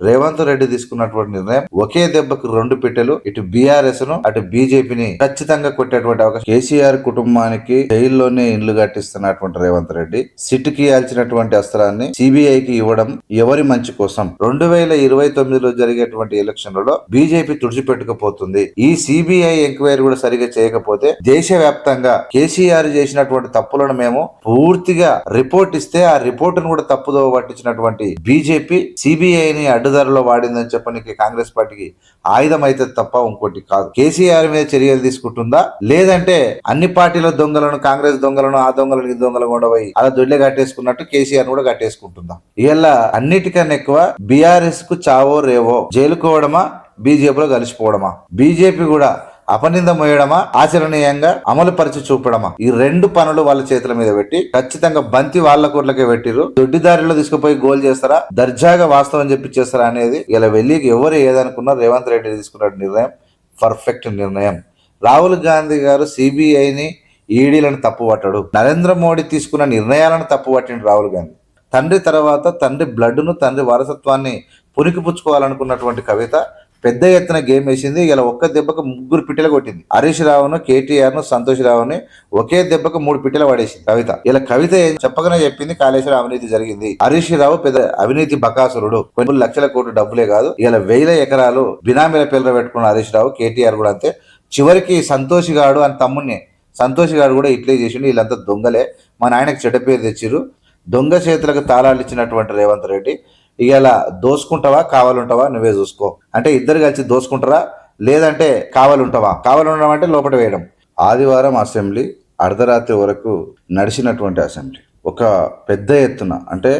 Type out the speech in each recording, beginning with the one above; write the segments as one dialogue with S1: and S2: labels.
S1: రేవంత్ రెడ్డి తీసుకున్నటువంటి నిర్ణయం ఒకే దెబ్బకు రెండు పిట్టెలు ఇటు బీఆర్ఎస్ను అటు బీజేపీని ఖచ్చితంగా కొట్టేటువంటి అవకాశం. కేసీఆర్ కుటుంబానికి జైల్లోనే ఇండ్లు కట్టిస్తున్నటువంటి రేవంత్ రెడ్డి సిట్కి ఆల్చినటువంటి అస్త్రాన్ని సిబిఐకి ఇవ్వడం ఎవరి మంచి కోసం? రెండు వేల ఇరవై తొమ్మిదిలో జరిగేటువంటి ఎలక్షన్లలో బీజేపీ తుడిచిపెట్టుకుపోతుంది. ఈ సిబిఐ ఎంక్వైరీ కూడా సరిగా చేయకపోతే దేశవ్యాప్తంగా కేసీఆర్ చేసినటువంటి తప్పులను మేము పూర్తిగా రిపోర్ట్ ఇస్తే ఆ రిపోర్ట్ను కూడా తప్పుదో పట్టించినటువంటి బీజేపీ సిబిఐని అడ్డుదారిలో వాడిందని చెప్పడానికి కాంగ్రెస్ పార్టీకి ఆయుధం అయితే తప్ప ఇంకోటి కాదు. కేసీఆర్ మీద చర్యలు తీసుకుంటుందా? లేదంటే అన్ని పార్టీల దొంగలను కాంగ్రెస్ దొంగలను ఆ దొంగలను ఈ దొంగలు కూడా పోయి అలా దొడ్లే కట్టేసుకున్నట్టు కేసీఆర్ కూడా కట్టేసుకుంటుందా? ఇలా అన్నిటికన్నా ఎక్కువ బీఆర్ఎస్కు చావో రేవో? జైలుకోవడమా? బీజేపీలో కలిసిపోవడమా? బీజేపీ కూడా అపనింద మోయడమా ఆచరణీయంగా అమలు పరిచి చూపడమా? ఈ రెండు పనులు వాళ్ళ చేతుల మీద పెట్టి ఖచ్చితంగా బంతి వాళ్ళ కూర్లకే పెట్టిరు దొడ్డిదారిలో తీసుకుపోయి గోల్ చేస్తారా? దర్జాగా వాస్తవం చెప్పి చేస్తారా అనేది ఇలా వెళ్ళి ఎవరు ఏదనుకున్నా రేవంత్ రెడ్డి తీసుకున్న నిర్ణయం పర్ఫెక్ట్ నిర్ణయం. రాహుల్ గాంధీ గారు సిబిఐని ఈడీలను తప్పు పట్టాడు నరేంద్ర మోడీ తీసుకున్న నిర్ణయాలను తప్పు పట్టిండు రాహుల్ గాంధీ. తండ్రి తర్వాత తండ్రి బ్లడ్ను తండ్రి వారసత్వాన్ని పునికిపుచ్చుకోవాలనుకున్నటువంటి కవిత పెద్ద ఎత్తున గేమ్ వేసింది. ఇలా ఒక్క దెబ్బకు ముగ్గురు పిట్టలు కొట్టింది. హరీష్ రావును కేటీఆర్ను సంతోష్ రావుని ఒకే దెబ్బకు మూడు పిట్టలు పడేసింది కవిత. ఇలా కవిత ఏం చెప్పగానే చెప్పింది. కాళేశ్వర అవినీతి జరిగింది. హరీష్ రావు పెద్ద అవినీతి బకాసురుడు. కొన్ని లక్షల కోట్లు డబ్బులే కాదు. ఇలా వేల ఎకరాలు బినామీల పిల్లలు పెట్టుకున్న హరీష్ రావు కేటీఆర్ కూడా అంతే. చివరికి సంతోష్ గాడు అని తమ్ముడిని సంతోష్ గారు కూడా ఇట్లే చేసిండు. వీళ్ళంతా దొంగలే. మా నాయనకు చెడ్డ పేరు తెచ్చిర్రు. దొంగ చేతులకు తాళాలు ఇచ్చినటువంటి రేవంత్ రెడ్డి ఇక ఇలా దోసుకుంటావా కావాలుంటావా నువ్వే చూసుకో. అంటే ఇద్దరు కలిసి దోసుకుంటారా? లేదంటే కావాలుంటావా? కావాలుండడం అంటే లోపల వేయడం. ఆదివారం అసెంబ్లీ అర్ధరాత్రి వరకు నడిచినటువంటి అసెంబ్లీ. ఒక పెద్ద ఎత్తున అంటే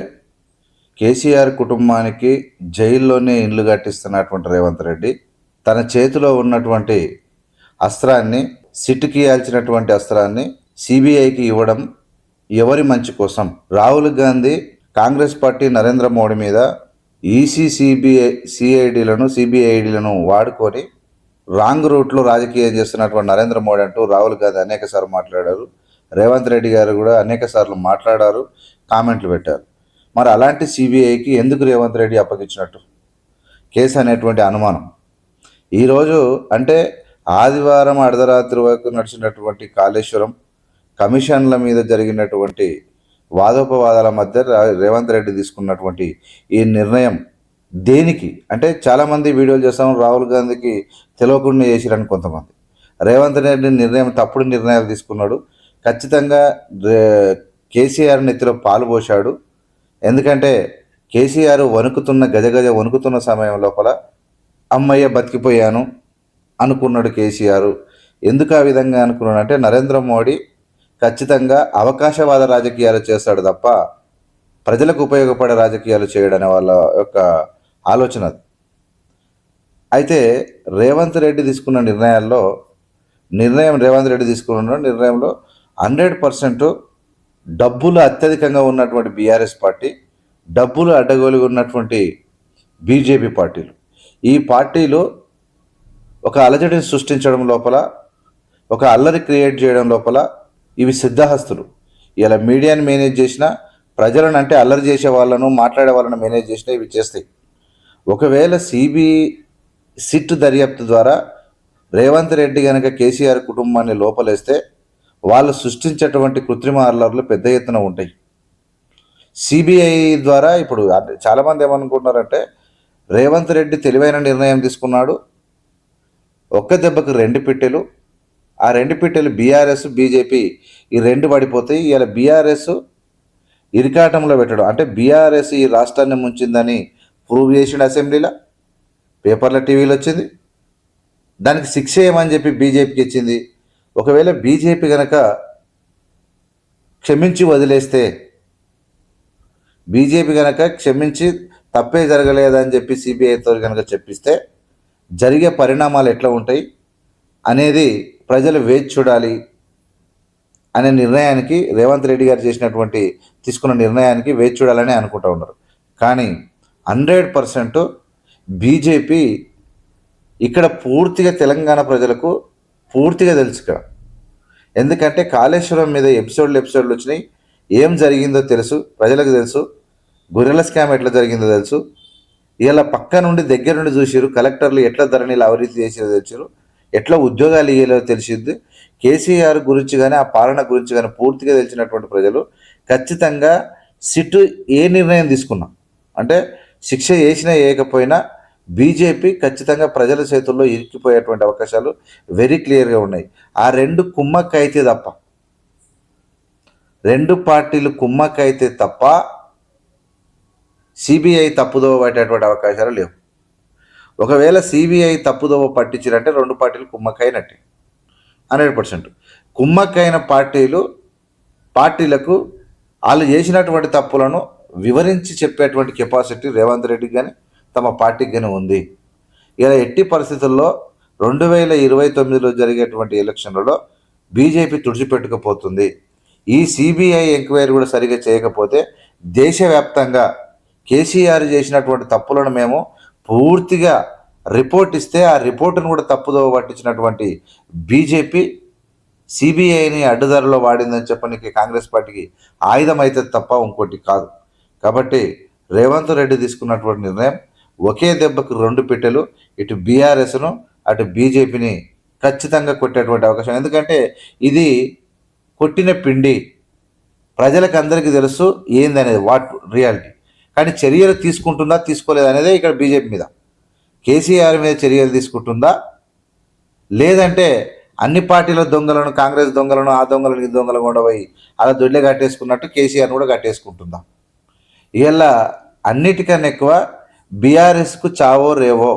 S1: కేసీఆర్ కుటుంబానికి జైల్లోనే ఇండ్లు కట్టిస్తున్నటువంటి రేవంత్ రెడ్డి తన చేతిలో ఉన్నటువంటి అస్త్రాన్ని సిట్కి ఇయాల్సినటువంటి అస్త్రాన్ని సిబిఐకి ఇవ్వడం ఎవరి మంచి కోసం? రాహుల్ గాంధీ కాంగ్రెస్ పార్టీ నరేంద్ర మోడీ మీద ఈసీ సిబిఐ సిఐడిలను సిబిఐడిలను వాడుకొని రాంగ్ రూట్లో రాజకీయం చేస్తున్నటువంటి నరేంద్ర మోడీ అంటూ రాహుల్ గాంధీ అనేక సార్లు మాట్లాడారు. రేవంత్ రెడ్డి గారు కూడా అనేక సార్లు మాట్లాడారు కామెంట్లు పెట్టారు. మరి అలాంటి సిబిఐకి ఎందుకు రేవంత్ రెడ్డి అప్పగించినట్టు? కేసు అనేటువంటి అనుమానం. ఈరోజు అంటే ఆదివారం అర్ధరాత్రి వరకు నడిచినటువంటి కాళేశ్వరం కమిషన్ల మీద జరిగినటువంటి వాదోపవాదాల మధ్య రేవంత్ రెడ్డి తీసుకున్నటువంటి ఈ నిర్ణయం దేనికి? అంటే చాలామంది వీడియోలు చేస్తాం రాహుల్ గాంధీకి తెలియకుండా చేసిరని కొంతమంది. రేవంత్ రెడ్డి నిర్ణయం తప్పుడు నిర్ణయాలు తీసుకున్నాడు. ఖచ్చితంగా కేసీఆర్ నెత్తిలో పాలు పోశాడు. ఎందుకంటే కేసీఆర్ వణుకుతున్న గజగజ వణుకుతున్న సమయం లోపల అమ్మయ్య బతికిపోయాను అనుకున్నాడు కేసీఆర్. ఎందుకు ఆ విధంగా అనుకున్నాడు అంటే నరేంద్ర మోడీ ఖచ్చితంగా అవకాశవాద రాజకీయాలు చేస్తాడు తప్ప ప్రజలకు ఉపయోగపడే రాజకీయాలు చేయడనే వాళ్ళ యొక్క ఆలోచన అయితే రేవంత్ రెడ్డి తీసుకున్న నిర్ణయాల్లో నిర్ణయం రేవంత్ రెడ్డి తీసుకున్న నిర్ణయంలో హండ్రెడ్ పర్సెంట్ డబ్బులు అత్యధికంగా ఉన్నటువంటి బీఆర్ఎస్ పార్టీ డబ్బులు అడ్డగోలుగా ఉన్నటువంటి బీజేపీ పార్టీలు. ఈ పార్టీలు ఒక అలజడిని సృష్టించడం లోపల ఒక అల్లరి క్రియేట్ చేయడం లోపల ఇవి సిద్ధహస్తులు. ఇలా మీడియాని మేనేజ్ చేసిన ప్రజలను అంటే అల్లరి చేసే వాళ్ళను మాట్లాడే వాళ్ళను మేనేజ్ చేసినా ఇవి చేస్తాయి. ఒకవేళ సిబిఐ సిట్ దర్యాప్తు ద్వారా రేవంత్ రెడ్డి కనుక కేసీఆర్ కుటుంబాన్ని లోపలేస్తే వాళ్ళు సృష్టించేటువంటి కృత్రిమ అల్లర్లు పెద్ద ఎత్తున ఉంటాయి. సిబిఐ ద్వారా ఇప్పుడు చాలామంది ఏమనుకుంటున్నారంటే రేవంత్ రెడ్డి తెలివైన నిర్ణయం తీసుకున్నాడు. ఒక్క దెబ్బకు రెండు పిట్టెలు ఆ రెండు పిట్టెలు బీఆర్ఎస్ బీజేపీ ఈ రెండు పడిపోతాయి. ఇలా బీఆర్ఎస్ ఇరికాటంలో పెట్టడం. అంటే బీఆర్ఎస్ ఈ రాష్ట్రాన్ని ముంచిందని ప్రూవ్ చేసిండు అసెంబ్లీలో. పేపర్ల టీవీలో వచ్చింది. దానికి శిక్ష ఏమని చెప్పి బీజేపీకి ఇచ్చింది. ఒకవేళ బీజేపీ కనుక క్షమించి వదిలేస్తే బీజేపీ కనుక క్షమించి తప్పే జరగలేదని చెప్పి సిబిఐతో కనుక చెప్పిస్తే జరిగే పరిణామాలు ఎట్లా ఉంటాయి అనేది ప్రజలు వేచి చూడాలి అనే నిర్ణయానికి రేవంత్ రెడ్డి గారు చేసినటువంటి తీసుకున్న నిర్ణయానికి వేచి చూడాలని అనుకుంటూ ఉన్నారు. కానీ హండ్రెడ్ పర్సెంట్ బీజేపీ ఇక్కడ పూర్తిగా తెలంగాణ ప్రజలకు పూర్తిగా తెలుసు ఇక్కడ. ఎందుకంటే కాళేశ్వరం మీద ఎపిసోడ్లు ఎపిసోడ్లు వచ్చినాయి. ఏం జరిగిందో తెలుసు ప్రజలకు తెలుసు. గొర్రెల స్కామ్ ఎట్లా జరిగిందో తెలుసు. ఇలా పక్క నుండి దగ్గర నుండి చూసారు కలెక్టర్లు ఎట్లా ధరణిలు అవినీతి చేసిరో తెచ్చారు ఎట్లా ఉద్యోగాలు ఇయ్యలేదో తెలిసింది కేసీఆర్ గురించి కానీ ఆ పాలన గురించి కానీ పూర్తిగా తెలిసినటువంటి ప్రజలు ఖచ్చితంగా సిట్ ఏ నిర్ణయం తీసుకున్నా అంటే శిక్ష వేసినా వేయకపోయినా బీజేపీ ఖచ్చితంగా ప్రజల చేతుల్లో ఇరికిపోయేటువంటి అవకాశాలు వెరీ క్లియర్గా ఉన్నాయి. ఆ రెండు కుమ్మక్కైతే తప్ప రెండు పార్టీలు కుమ్మక్కైతే తప్ప సిబిఐ తప్పుదోవ పట్టేటువంటి అవకాశాలు లేవు. ఒకవేళ సిబిఐ తప్పుదోవ పట్టించారంటే రెండు పార్టీలు కుమ్మక్కైనట్టే. Hundred percent. కుమ్మక్కైన పార్టీలు పార్టీలకు వాళ్ళు చేసినటువంటి తప్పులను వివరించి చెప్పేటువంటి కెపాసిటీ రేవంత్ రెడ్డికి కానీ తమ పార్టీకి కానీ ఉంది. ఇలా ఎట్టి పరిస్థితుల్లో రెండు వేల ఇరవై తొమ్మిదిలో జరిగేటువంటి ఎలక్షన్లలో బీజేపీ తుడిచిపెట్టుకుపోతుంది. ఈ సిబిఐ ఎంక్వైరీ కూడా సరిగా చేయకపోతే దేశవ్యాప్తంగా కేసీఆర్ చేసినటువంటి తప్పులను మేము పూర్తిగా రిపోర్ట్ ఇస్తే ఆ రిపోర్టును కూడా తప్పుదో పట్టించినటువంటి బీజేపీ సిబిఐని అడ్డుదారిలో వాడిందని చెప్పడానికి కాంగ్రెస్ పార్టీకి ఆయుధం అయితే తప్ప ఇంకోటి కాదు. కాబట్టి రేవంత్ రెడ్డి తీసుకున్నటువంటి నిర్ణయం ఒకే దెబ్బకు రెండు పెట్టెలు. ఇటు బీఆర్ఎస్ను అటు బీజేపీని ఖచ్చితంగా కొట్టేటువంటి అవకాశం. ఎందుకంటే ఇది కొట్టిన పిండి ప్రజలకు అందరికీ తెలుసు ఏందనేది వాట్ రియాలిటీ. కానీ చర్యలు తీసుకుంటుందా తీసుకోలేదా అనేదే ఇక్కడ బీజేపీ మీద. కేసీఆర్ మీద చర్యలు తీసుకుంటుందా? లేదంటే అన్ని పార్టీల దొంగలను కాంగ్రెస్ దొంగలను ఆ దొంగలను ఈ దొంగలు కూడా పోయి అలా దొడ్లే కట్టేసుకున్నట్టు కేసీఆర్ కూడా కట్టేసుకుంటుందా? ఇలా అన్నిటికన్నా ఎక్కువ బీఆర్ఎస్కు చావో రేవో?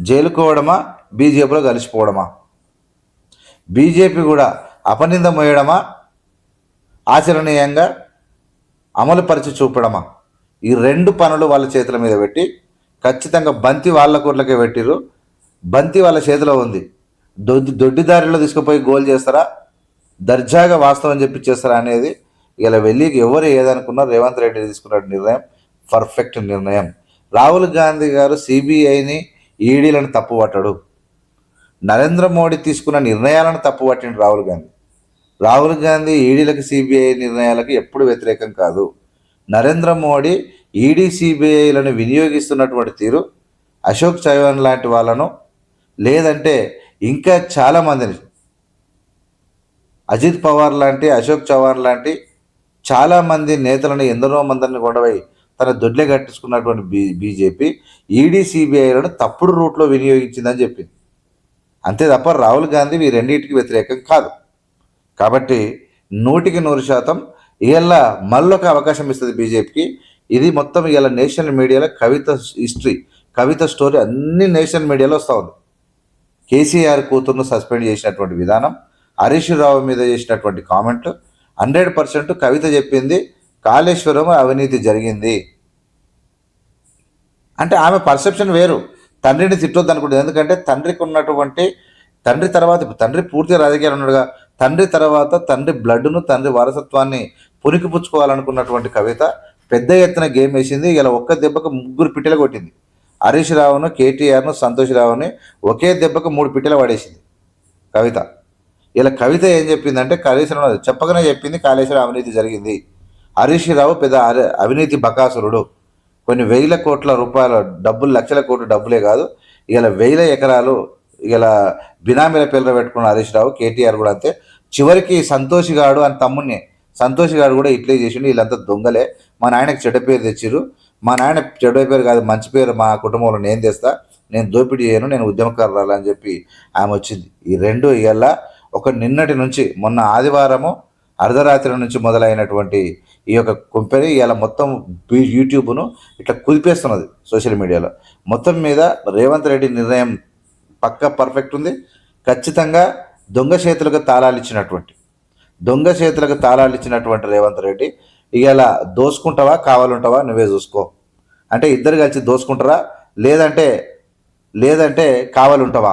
S1: జైలుకోవడమా? బీజేపీలో కలిసిపోవడమా? బీజేపీ కూడా అపనింద మోయడమా ఆచరణీయంగా అమలుపరిచి చూపడమా? ఈ రెండు పనులు వాళ్ళ చేతుల మీద పెట్టి ఖచ్చితంగా బంతి వాళ్ళ కూర్లకే పెట్టిరు బంతి వాళ్ళ చేతిలో ఉంది. దొడ్డి దొడ్డిదారిలో తీసుకుపోయి గోల్ చేస్తారా? దర్జాగా వాస్తవం చెప్పి చేస్తారా అనేది ఇలా వెళ్ళి ఎవరు ఏదనుకున్నా రేవంత్ రెడ్డి తీసుకున్న నిర్ణయం పర్ఫెక్ట్ నిర్ణయం. రాహుల్ గాంధీ గారు సిబిఐని ఈడీలను తప్పుపట్టడు. నరేంద్ర మోడీ తీసుకున్న నిర్ణయాలను తప్పుపట్టిండు రాహుల్ గాంధీ. రాహుల్ గాంధీ ఈడీలకు సిబిఐ నిర్ణయాలకు ఎప్పుడు వ్యతిరేకం కాదు. నరేంద్ర మోడీ ఈడీ సిబిఐలను వినియోగిస్తున్నటువంటి తీరు అశోక్ చౌహాన్ లాంటి వాళ్ళను లేదంటే ఇంకా చాలామందిని అజిత్ పవార్ లాంటి అశోక్ చవాన్ లాంటి చాలామంది నేతలను ఎందరో మందిని గొడవై తన దొడ్లే కట్టించుకున్నటువంటి బీ బీజేపీ ఈడీ సిబిఐలను తప్పుడు రూట్లో వినియోగించిందని చెప్పింది. అంతే తప్ప రాహుల్ గాంధీ ఈ రెండింటికి వ్యతిరేకం కాదు. కాబట్టి నూటికి నూరు శాతం ఇవాళ మళ్ళొక అవకాశం ఇస్తుంది బీజేపీకి. ఇది మొత్తం ఇవాళ నేషనల్ మీడియాలో కవిత హిస్టరీ కవిత స్టోరీ అన్ని నేషనల్ మీడియాలో వస్తూ ఉంది. కేసీఆర్ కూతురును సస్పెండ్ చేసినటువంటి విధానం హరీష్ రావు మీద చేసినటువంటి కామెంట్ హండ్రెడ్ పర్సెంట్ కవిత చెప్పింది కాళేశ్వరం అవినీతి జరిగింది. అంటే ఆమె పర్సెప్షన్ వేరు. తండ్రిని తిట్టొద్దు అనుకుంటుంది ఎందుకంటే తండ్రికి ఉన్నటువంటి తండ్రి తర్వాత తండ్రి పూర్తిగా రాజకీయాలు ఉన్నాడుగా తండ్రి తర్వాత తండ్రి బ్లడ్ను తండ్రి వారసత్వాన్ని పునికిపుచ్చుకోవాలనుకున్నటువంటి కవిత పెద్ద ఎత్తున గేమ్ వేసింది. ఇలా ఒక్క దెబ్బకు ముగ్గురు పిట్టెలు కొట్టింది. హరీష్ రావును కేటీఆర్ను సంతోష్ రావుని ఒకే దెబ్బకు మూడు పిట్టెలు పడేసింది కవిత. ఇలా కవిత ఏం చెప్పిందంటే కాళేశ్వరం చెప్పగానే చెప్పింది కాళేశ్వరం అవినీతి జరిగింది. హరీష్ రావు పెద్ద అవినీతి బకాసురుడు. కొన్ని వేల కోట్ల రూపాయల డబ్బులు లక్షల కోట్ల డబ్బులే కాదు ఇలా వేల ఎకరాలు ఇలా బినామీల పేర్లు పెట్టుకున్న హరీష్ రావు కేటీఆర్ కూడా అంతే. చివరికి సంతోష్ గాడు అని తమ్ముడిని సంతోషిగాడు కూడా ఇట్లే చేసిండు వీళ్ళంతా దొంగలే. మా నాయనకి చెడ్డ పేరు తెచ్చిర్రు. మా నాయన చెడ్డ పేరు కాదు మంచి పేరు మా కుటుంబంలో నేను తెస్తా నేను దోపిడీ చేయను నేను ఉద్యమకారురాలు అని చెప్పి ఆమె వచ్చింది. ఈ రెండు ఇవాళ ఒక నిన్నటి నుంచి మొన్న ఆదివారము అర్ధరాత్రి నుంచి మొదలైనటువంటి ఈ యొక్క కంపెనీ ఇలా మొత్తం యూట్యూబ్ను ఇట్లా కుదిపేస్తున్నది సోషల్ మీడియాలో. మొత్తం మీద రేవంత్ రెడ్డి నిర్ణయం పక్క పర్ఫెక్ట్ ఉంది. ఖచ్చితంగా దొంగ చేతులకు తాళాలు ఇచ్చినటువంటి దొంగ చేతులకు తాళాలు ఇచ్చినటువంటి రేవంత్ రెడ్డి ఇలా దోసుకుంటావా కావాలంటావా నువ్వే చూసుకో. అంటే ఇద్దరు కలిసి దోసుకుంటారా? లేదంటే లేదంటే కావాలుంటావా?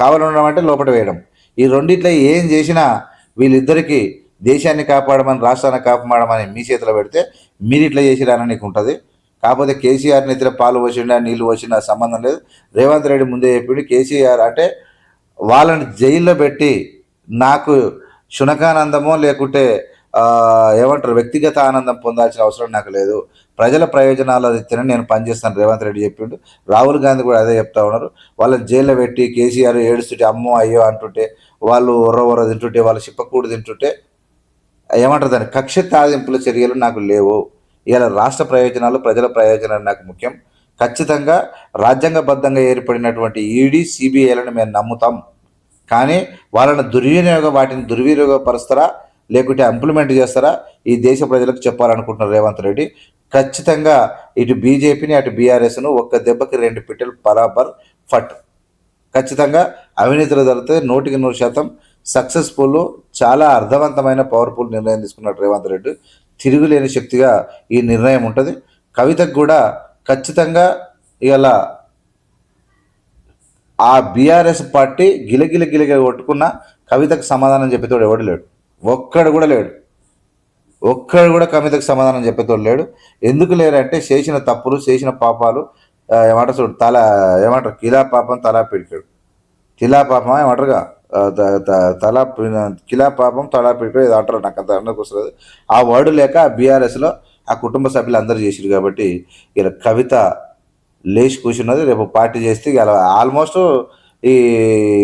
S1: కావాలుండడం అంటే లోపల వేయడం. ఈ రెండిట్లో ఏం చేసినా వీళ్ళిద్దరికి దేశాన్ని కాపాడమని రాష్ట్రాన్ని కాపాడమని మీ చేతిలో పెడితే మీరు ఇట్లా చేసిరానని నీకు ఉంటుంది. కాకపోతే కేసీఆర్ నెత్తిన పాలు పోసిండా నీళ్ళు పోసిండా సంబంధం లేదు. రేవంత్ రెడ్డి ముందే చెప్పిండు కేసీఆర్ అంటే వాళ్ళని జైల్లో పెట్టి నాకు శునకానందమో లేకుంటే ఏమంటారు వ్యక్తిగత ఆనందం పొందాల్సిన అవసరం నాకు లేదు. ప్రజల ప్రయోజనాల రీత్యా నేను పనిచేస్తాను రేవంత్ రెడ్డి చెప్పిండు. రాహుల్ గాంధీ కూడా అదే చెప్తా ఉన్నారు. వాళ్ళని జైల్లో పెట్టి కేసీఆర్ ఏడుస్తుంటే అమ్మో అయ్యో అంటుంటే వాళ్ళు ఒర్ర ఒర్ర తింటుంటే వాళ్ళు చిప్పకూడు తింటుంటే ఏమంటారు దాని కక్ష తాదింపుల చర్యలు నాకు లేవు. ఇలా రాష్ట్ర ప్రయోజనాలు ప్రజల ప్రయోజనాలు నాకు ముఖ్యం. ఖచ్చితంగా రాజ్యాంగబద్ధంగా ఏర్పడినటువంటి ఈడీ సిబిఐలను మేము నమ్ముతాం. కానీ వాళ్ళని దుర్వినియోగ వాటిని దుర్వినియోగపరుస్తారా? లేకుంటే ఇంప్లిమెంట్ చేస్తారా? ఈ దేశ ప్రజలకు చెప్పాలనుకుంటున్నారు రేవంత్ రెడ్డి. ఖచ్చితంగా ఇటు బీజేపీని అటు బీఆర్ఎస్ను ఒక్క దెబ్బకి రెండు పిట్టలు బరాబర్ ఫట్. ఖచ్చితంగా అవినీతిలో జరిగితే నూటికి నూరు శాతం సక్సెస్ఫుల్ చాలా అర్థవంతమైన పవర్ఫుల్ నిర్ణయం తీసుకున్నాడు రేవంత్ రెడ్డి. తిరుగులేని శక్తిగా ఈ నిర్ణయం ఉంటుంది. కవితకు కూడా ఖచ్చితంగా ఇలా ఆ బీఆర్ఎస్ పార్టీ గిలగిల గిలగిల కొట్టుకున్న కవితకు సమాధానం చెప్పేతోడు ఎవడు లేడు. ఒక్కడు కూడా లేడు. ఒక్కడు కూడా కవితకు సమాధానం చెప్పేతోడు లేడు. ఎందుకు లేరంటే చేసిన తప్పులు చేసిన పాపాలు ఏమంటారు చూడు తల ఏమంటారు కిలా పాపం తలా పిడికాడు. కిలా పాపం ఏమంటారుగా? తల కిలా పాపం తలా పిడికాడు ఏదో అంటారు నాకు అంత అన్న వస్తుంది ఆ వర్డ్ లేక బీఆర్ఎస్లో ఆ కుటుంబ సభ్యులు అందరూ చేసిరు కాబట్టి ఇలా కవిత లేచి కూర్చున్నది రేపు పార్టీ చేస్తే ఇలా ఆల్మోస్ట్ ఈ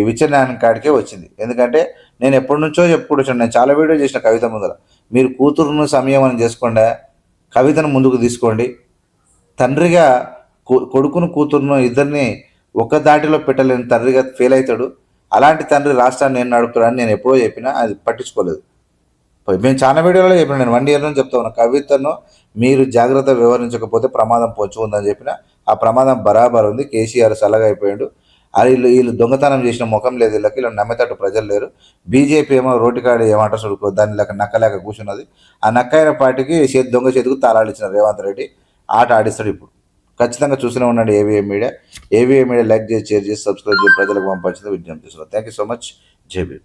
S1: విచారణ కాడికే వచ్చింది. ఎందుకంటే నేను ఎప్పటి నుంచో చెప్పుకుంటున్నాను నేను చాలా వీడియో చేసిన కవిత ముందర. మీరు కూతురును సమయం అని చేసుకోండి కవితను ముందుకు తీసుకోండి. తండ్రిగా కొడుకును కూతురును ఇద్దరిని ఒక దాటిలో పెట్టలేని తండ్రిగా ఫెయిల్ అవుతాడు. అలాంటి తండ్రి రాష్ట్రాన్ని నేను నడుపుతాడని నేను ఎప్పుడో చెప్పినా అది పట్టించుకోలేదు. మేము చాలా వీడియోలో చెప్పిన నేను వన్ ఇయర్ నుంచి చెప్తా ఉన్నా కవితను మీరు జాగ్రత్త వివరించకపోతే ప్రమాదం పొంచి ఉందని చెప్పిన ఆ ప్రమాదం బరాబర్ ఉంది కేసీఆర్ సలగా అయిపోయాడు. అది వీళ్ళు వీళ్ళు దొంగతనం చేసిన ముఖం లేదు వీళ్ళకి వీళ్ళు నమ్మేటట్టు ప్రజలు లేరు. బీజేపీ ఏమో రోటికాడి ఏమంటారు చూడుకో దాని లెక్క నక్కలేక కూర్చున్నది. ఆ నక్కైన పార్టీకి చేతి దొంగ చేతికి తాళాలు ఇచ్చిన రేవంత్ రెడ్డి ఆట ఆడిస్తాడు ఇప్పుడు. ఖచ్చితంగా చూస్తూనే ఉండండి AVM media. AVM media like చేసి షేర్ చేసి సబ్స్క్రైబ్ చేసి ప్రజలకు పంపించింది విజ్ఞప్తి చేస్తున్నారు thank you so much JB